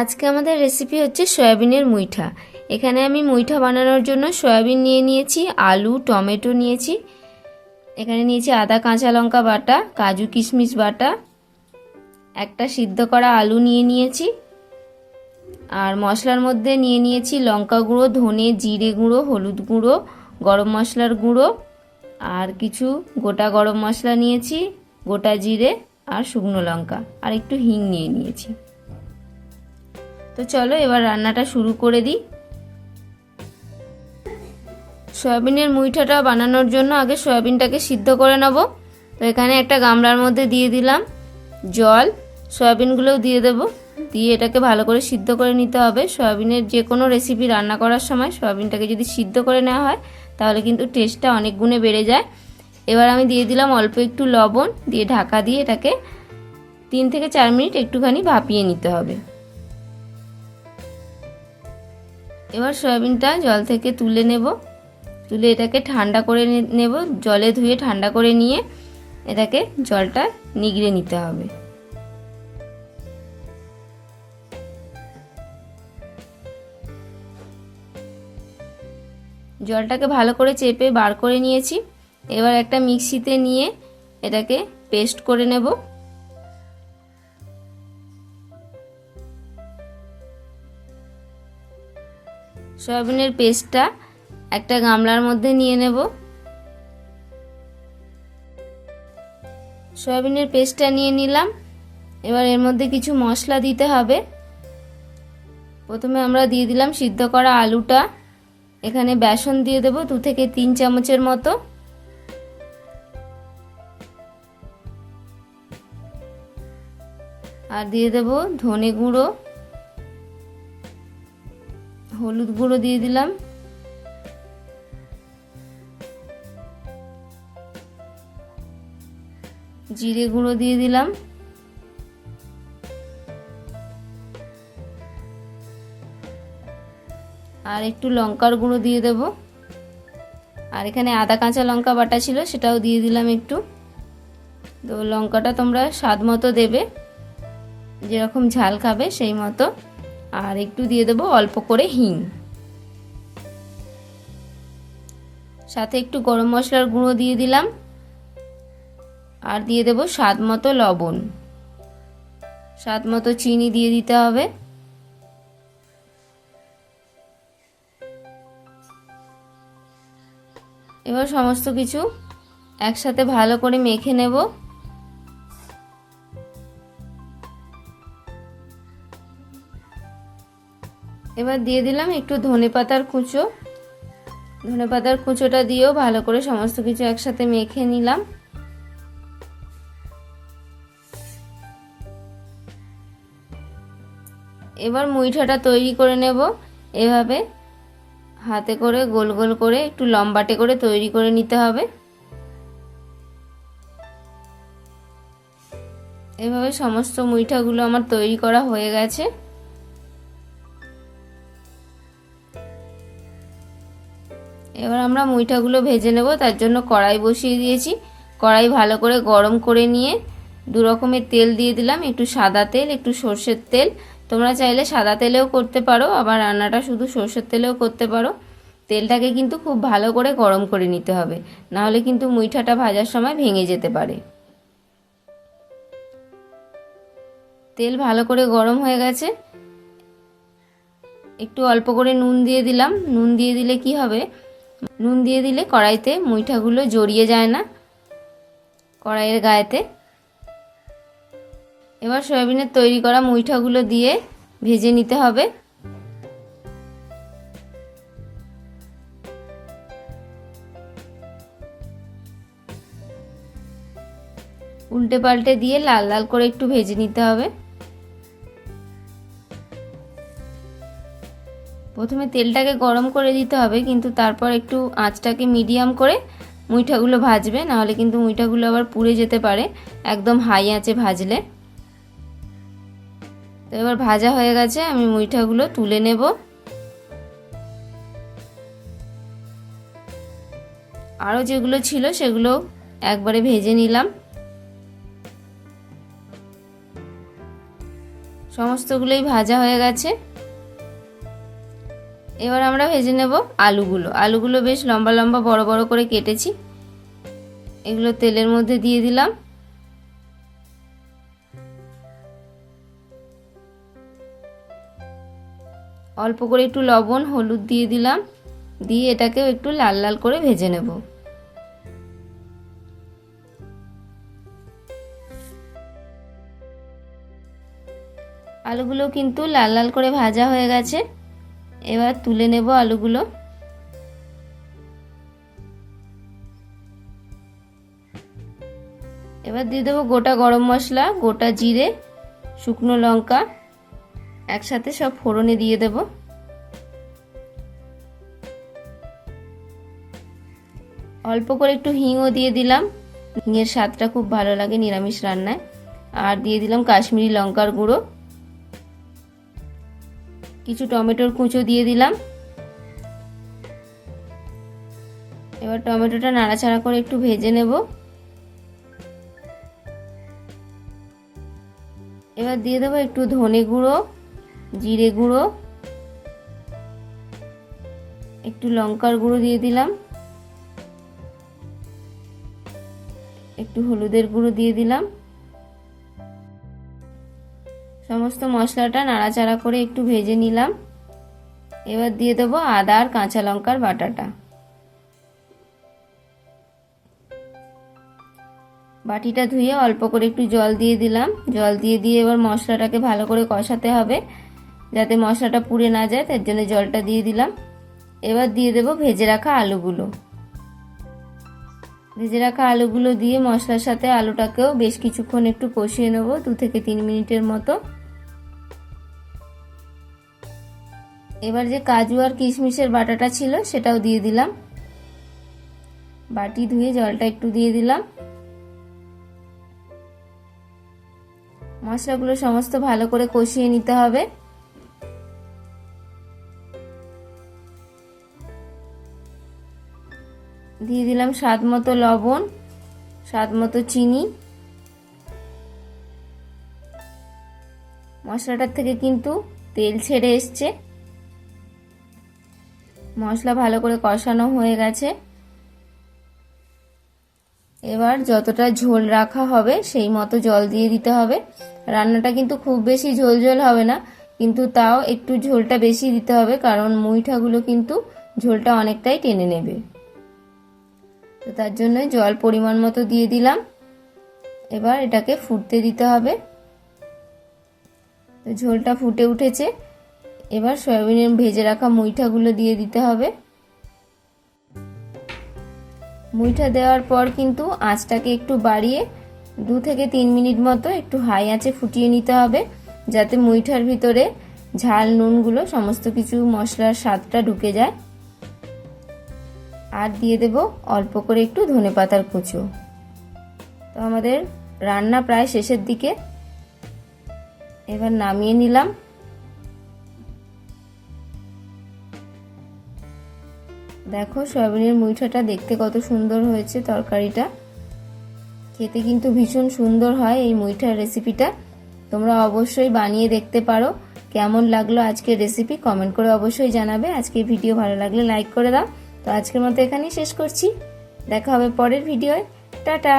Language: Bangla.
আজকে আমাদের রেসিপি হচ্ছে সয়াবিনের মুইঠা। এখানে আমি মুইঠা বানানোর জন্য সয়াবিন নিয়ে নিয়েছি, আলু, টমেটো নিয়েছি। এখানে নিয়েছি আদা, কাঁচা লঙ্কা বাটা, কাজু, কিশমিশ বাটা। একটা সিদ্ধ করা আলু নিয়ে নিয়েছি। আর মশলার মধ্যে নিয়ে নিয়েছি লঙ্কা গুঁড়ো, ধনে জিরে গুঁড়ো, হলুদ গুঁড়ো, গরম মশলার গুঁড়ো। আর কিছু গোটা গরম মশলা নিয়েছি, গোটা জিরে আর শুকনো লঙ্কা। আর একটু হিং নিয়ে নিয়েছি। তো চলো এবার রান্নাটা শুরু করে দিই। সয়াবিনের মুইঠাটা বানানোর জন্য আগে সয়াবিনটাকে সিদ্ধ করে নেব। তো এখানে একটা গামলার মধ্যে দিয়ে দিলাম জল। সয়াবিনগুলোও দিয়ে দেব। দিয়ে এটাকে ভালো করে সিদ্ধ করে নিতে হবে। সয়াবিনের যে কোনো রেসিপি রান্না করার সময় সয়াবিনটাকে যদি সিদ্ধ করে নেওয়া হয়, তাহলে কিন্তু টেস্টটা অনেক গুণে বেড়ে যায়। এবার আমি দিয়ে দিলাম অল্প একটু লবণ। দিয়ে ঢাকা দিয়ে এটাকে তিন থেকে চার মিনিট একটুখানি ভাপিয়ে নিতে হবে। এবার সয়াবিনটা জল থেকে তুলে নেব। তুলে এটাকে ঠান্ডা করে নেব। জলে ধুয়ে ঠান্ডা করে নিয়ে এটাকে জলটা নিগড়ে নিতে হবে। জলটাকে ভালো করে চেপে বার করে নিয়েছি। এবার একটা মিক্সিতে নিয়ে এটাকে পেস্ট করে নেব। সয়াবিনের পেস্টটা একটা গামলার মধ্যে নিয়ে নেব। সয়াবিনের পেস্টটা নিয়ে নিলাম। এবার এর মধ্যে কিছু মশলা দিতে হবে। প্রথমে আমরা দিয়ে দিলাম সিদ্ধ করা আলুটা। এখানে বেসন দিয়ে দেব দু থেকে তিন চামচের মতো। আর দিয়ে দেব ধনে গুঁড়ো। হলুদ গুঁড়ো দিয়ে দিলাম। জিরে গুঁড়ো দিয়ে দিলাম। আর একটু লঙ্কার গুঁড়ো দিয়ে দেব। আর এখানে আদা কাঁচা লঙ্কা বাটা ছিল, সেটাও দিয়ে দিলাম একটু। তো লঙ্কাটা তোমরা স্বাদ মতো দেবে। যেরকম ঝাল খাবে, সেই মতো। আর একটু দিয়ে দেবো অল্প করে হিং। সাথে একটু গরম মশলার গুঁড়ো দিয়ে দিলাম। আর দিয়ে দেবো স্বাদ মতো লবণ। স্বাদ মতো চিনি দিয়ে দিতে হবে। এবার সমস্ত কিছু একসাথে ভালো করে মেখে নেব। এবার দিয়ে দিলাম একটু ধনে পাতার কুচো। ধনে পাতার কুচোটা দিয়েও ভালো করে সমস্ত কিছু একসাথে মেখে নিলাম। এবার মুইঠাটা তৈরি করে নেব। এভাবে হাতে করে গোল গোল করে একটু লম্বাটে করে তৈরি করে নিতে হবে। এভাবে সমস্ত মুইঠাগুলো আমার তৈরি করা হয়ে গেছে। এবার আমরা মুইঠাগুলো ভেজে নেব, তার জন্য কড়াই বসিয়ে দিয়েছি। কড়াই ভালো করে গরম করে নিয়ে দু রকমের তেল দিয়ে দিলাম, একটু সাদা তেল, একটু সর্ষের তেল। তোমরা চাইলে সাদা তেলেও করতে পারো, আবার রান্নাটা শুধু সর্ষের তেলেও করতে পারো। তেলটাকে কিন্তু খুব ভালো করে গরম করে নিতে হবে, নাহলে কিন্তু মুইঠাটা ভাজার সময় ভেঙে যেতে পারে। তেল ভালো করে গরম হয়ে গেছে। একটু অল্প করে নুন দিয়ে দিলাম। নুন দিয়ে দিলে কি হবে? নুন দিয়ে দিলে কড়াইতে মুইঠাগুলো জড়িয়ে যায় না কড়াইয়ের গায়েতে। এবার সয়াবিনের তৈরি করা মুইঠাগুলো দিয়ে ভেজে নিতে হবে। উল্টে পাল্টে দিয়ে লাল লাল করে একটু ভেজে নিতে হবে। প্রথমে তেলটাকে গরম করে দিতে হবে, কিন্তু তারপর একটু আঁচটাকে মিডিয়াম করে মুইঠাগুলো ভাজবে, নাহলে কিন্তু মুইঠাগুলো আবার পুড়ে যেতে পারে, একদম হাই আঁচে ভাজলে। তো এবার ভাজা হয়ে গেছে, আমি মুইঠাগুলো তুলে নেব। আরও যেগুলো ছিল সেগুলো একবারে ভেজে নিলাম। সমস্তগুলোই ভাজা হয়ে গেছে। এবার আমরা ভেজে নেব আলুগুলো। আলুগুলো বেশ লম্বা লম্বা বড় বড় করে কেটেছি। এগুলো তেলের মধ্যে দিয়ে দিলাম। অল্প করে একটু লবণ, হলুদ দিয়ে দিলাম। দিয়ে এটাকেও একটু লাল লাল করে ভেজে নেব। আলুগুলো কিন্তু লাল লাল করে ভাজা হয়ে গেছে। এবার তুলে নেব আলুগুলো। এবার দিয়ে দেবো গোটা গরম মশলা, গোটা জিরে, শুকনো লঙ্কা, একসাথে সব ফোড়নে দিয়ে দেব। অল্প করে একটু হিংও দিয়ে দিলাম। হিঙের স্বাদটা খুব ভালো লাগে নিরামিষ রান্নায়। আর দিয়ে দিলাম কাশ্মীরি লঙ্কার গুঁড়ো। কিছু টমেটোর কুঁচো দিয়ে দিলাম। এবার টমেটোটা নাড়াচাড়া করে একটু ভেজে নেব। এবার দিয়ে দেবো একটু ধনে গুঁড়ো, জিরে গুঁড়ো, একটু লঙ্কার গুঁড়ো দিয়ে দিলাম। একটু হলুদের গুঁড়ো দিয়ে দিলাম। সমস্ত মশলাটা নাড়াচাড়া করে একটু ভেজে নিলাম। এবার দিয়ে দেবো আদা আর কাঁচা লঙ্কার বাটাটা। বাটিটা ধুয়ে অল্প করে একটু জল দিয়ে দিলাম। জল দিয়ে দিয়ে এবার মশলাটাকে ভালো করে কষাতে হবে। যাতে মশলাটা পুড়ে না যায়, তার জন্য জলটা দিয়ে দিলাম। এবার দিয়ে দেবো ভেজে রাখা আলুগুলো। ভেজে রাখা আলুগুলো দিয়ে মশলার সাথে আলুটাকেও বেশ কিছুক্ষণ একটু কষিয়ে নেব, দু থেকে তিন মিনিটের মতো। এবার যে কাজু আর কিশমিশের বাটাটা ছিল, সেটাও দিয়ে দিলাম। বাটি ধুয়ে জলটা একটু দিয়ে দিলাম। মশলাগুলো সমস্ত ভালো করে কষিয়ে নিতে হবে। দিয়ে দিলাম স্বাদ মতো লবণ, স্বাদ মতো চিনি। মশলাটার থেকে কিন্তু তেল ছেড়ে এসছে। মশলা ভালো করে কষানো হয়ে গেছে। এবার যতটা ঝোল রাখা হবে, সেই মতো জল দিয়ে দিতে হবে। রান্নাটা কিন্তু খুব বেশি ঝোল ঝোল হবে না, কিন্তু তাও একটু ঝোলটা বেশি দিতে হবে, কারণ মুইঠাগুলো কিন্তু ঝোলটা অনেকটাই টেনে নেবে। তো তার জন্য জল পরিমাণ মতো দিয়ে দিলাম। এবার এটাকে ফুটতে দিতে হবে। তো ঝোলটা ফুটে উঠেছে। এবার সয়াবিনের ভেজে রাখা মুইঠাগুলো দিয়ে দিতে হবে। মুইঠা দেওয়ার পর কিন্তু আঁচটাকে একটু বাড়িয়ে দু থেকে তিন মিনিট মতো একটু হাই আঁচে ফুটিয়ে নিতে হবে, যাতে মুইঠার ভিতরে ঝাল নুনগুলো সমস্ত কিছু মশলার স্বাদটা ঢুকে যায়। আর দিয়ে দেব অল্প করে একটু ধনে পাতার কুচো। তো আমাদের রান্না প্রায় শেষের দিকে। এবার নামিয়ে নিলাম। দেখো সয়াবিনের মুইঠাটা দেখতে কত সুন্দর হয়েছে তরকারিটা। খেতে কিন্তু ভীষণ সুন্দর হয় এই মুইঠার রেসিপিটা। তোমরা অবশ্যই বানিয়ে দেখতে পারো। কেমন লাগল আজকের রেসিপি কমেন্ট করে অবশ্যই জানাবে। আজকের ভিডিও ভালো লাগলে লাইক করে দাও। তো আজকের মতো এখানেই শেষ করছি। দেখা হবে পরের ভিডিওয়। টাটা!